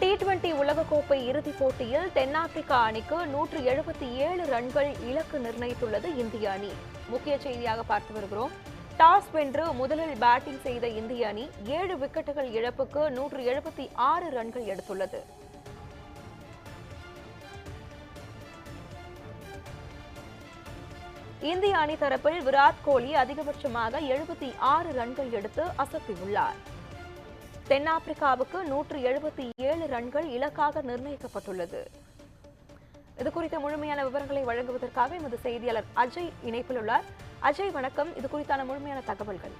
T twenty உலகக்கோப்பை இறுதிப் போட்டியில் தென்னாப்பிரிக்கா அணிக்கு நூற்று எழுபத்தி ஏழு ரன்கள் இலக்கு நிர்ணயித்துள்ளது இந்திய அணி. முக்கிய செய்தியாக பார்த்து வருகிறோம். டாஸ் வென்று முதலில் பேட்டிங் செய்த இந்திய அணி ஏழு விக்கெட்டுகள் இழப்புக்கு நூற்று எழுபத்தி ஆறு ரன்கள் எடுத்துள்ளது. இந்திய அணி தரப்பில் விராட் கோலி அதிகபட்சமாக எழுபத்தி ஆறு ரன்கள் எடுத்து அசத்தியுள்ளார். தென்னாப்பிரிக்காவுக்கு நூற்று எழுபத்தி ஏழு ரன்கள் இலக்காக நிர்ணயிக்கப்பட்டுள்ளது. இது குறித்த முழுமையான விவரங்களை வழங்குவதற்காக எமது செய்தியாளர் அஜய் இணைப்பில் உள்ளார். அஜய் வணக்கம். இது குறித்தான முழுமையான தகவல்கள்.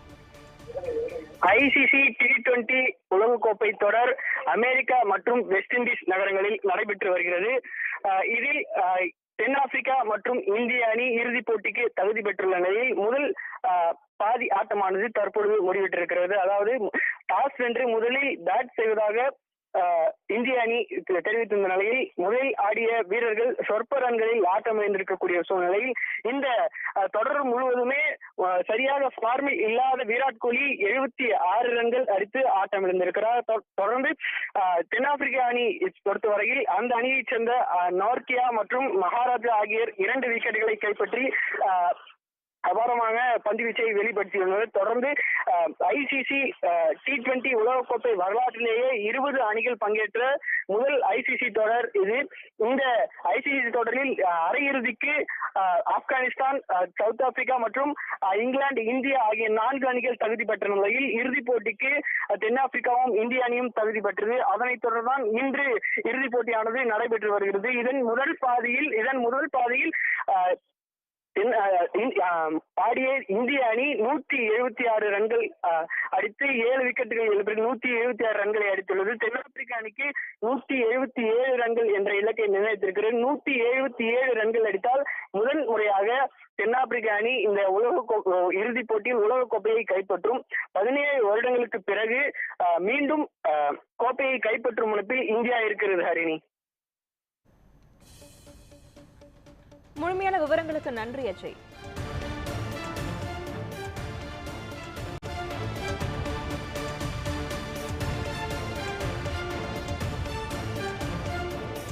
ஐசிசி டி டுவெண்டி உலகக்கோப்பை தொடர் அமெரிக்கா மற்றும் வெஸ்ட் இண்டீஸ் நகரங்களில் நடைபெற்று வருகிறது. இதில் அஹ், தென்னாப்பிரிக்கா மற்றும் இந்திய அணி இறுதிப் போட்டிக்கு தகுதி பெற்றுள்ள நிலையில் முதல் பாதி ஆட்டமானது தற்பொழுது முடிவிட்டிருக்கிறது. அதாவது டாஸ் வென்று முதலில் பேட் செய்வதாக இந்திய அணி தெரிவித்திருந்த நிலையில் முதலில் ஆடிய வீரர்கள் சொற்ப ரன்களில் ஆட்டமிழந்திருக்கக்கூடிய சூழ்நிலையில் இந்த தொடர் முழுவதுமே சரியாக ஃபார்மில் இல்லாத விராட் கோலி எழுபத்தி ஆறு ரன்கள் அடித்து ஆட்டமிழந்திருக்கிறார் தொ- தொடர்ந்து தென்னாப்பிரிக்க அணி பொறுத்தவரையில் அந்த அணியைச் சேர்ந்த அஹ், நார்கியா மற்றும் மகாராஜா ஆகியோர் இரண்டு விக்கெட்டுகளை கைப்பற்றி அபாரமாக பந்து வீச்சை வெளிப்படுத்தியுள்ளது. தொடர்ந்து ஐசிசி டி டுவெண்டி உலகக்கோப்பை வரலாற்றிலேயே இருபது அணிகள் பங்கேற்ற முதல் ஐசிசி தொடர் இது. இந்த ஐசிசி தொடரில் அரையிறுதிக்கு அஹ், ஆப்கானிஸ்தான் சவுத் ஆப்பிரிக்கா மற்றும் இங்கிலாந்து இந்தியா ஆகிய நான்கு அணிகள் தகுதி பெற்ற நிலையில் இறுதிப் போட்டிக்கு தென்னாப்பிரிக்காவும் இந்திய அணியும் தகுதி பெற்றது. அதனைத் தொடர்தான் இன்று இறுதிப் போட்டியானது நடைபெற்று வருகிறது. இதன் முதல் பாதியில் இதன் முதல் பாதியில் ஆடிய இந்திய அணி நூத்தி எழுபத்தி ஆறு ரன்கள் அடித்து ஏழு விக்கெட்டுகள் இழப்பில் நூத்தி எழுபத்தி ஆறு ரன்களை அடித்துள்ளது. தென்னாப்பிரிக்க அணிக்கு நூத்தி எழுபத்தி ஏழு ரன்கள் என்ற இலக்கை நிர்ணயித்திருக்கிறது நூத்தி எழுபத்தி ஏழு ரன்கள் அடித்தால் முதல் முறையாக தென்னாப்பிரிக்க அணி இந்த உலக கோ- இறுதிப் போட்டியில் உலக கோப்பையை கைப்பற்றும். பதினேழு வருடங்களுக்கு பிறகு மீண்டும் கோப்பையை கைப்பற்றும் முனைப்பில் இந்தியா இருக்கிறது ஹரிணி. முழுமையான விவரங்களுக்கு நன்றி அஜய்.